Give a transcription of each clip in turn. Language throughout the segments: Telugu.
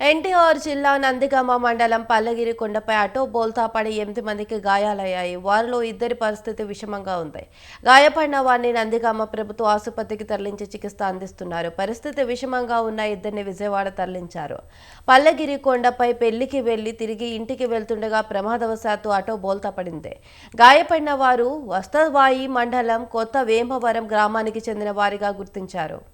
ఎన్టీఆర్ జిల్లా నందిగామ మండలం పల్లగిరి కొండపై అటో బోల్తా పడి ఎనిమిది మందికి గాయాలయ్యాయి. వారిలో ఇద్దరి పరిస్థితి విషమంగా ఉంది. గాయపడిన వారిని నందిగామ ప్రభుత్వ ఆసుపత్రికి తరలించి చికిత్స అందిస్తున్నారు. పరిస్థితి విషమంగా ఉన్న ఇద్దరిని విజయవాడ తరలించారు. పల్లగిరి కొండపై పెళ్ళికి వెళ్ళి తిరిగి ఇంటికి వెళ్తుండగా ప్రమాదవశాత్తు అటో బోల్తా పడింది. గాయపడిన వారు వస్తవాయి మండలం కొత్త వేమవరం గ్రామానికి చెందిన వారిగా గుర్తించారు.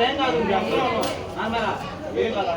నీకేం కాదు నాన్న ఏం కాదు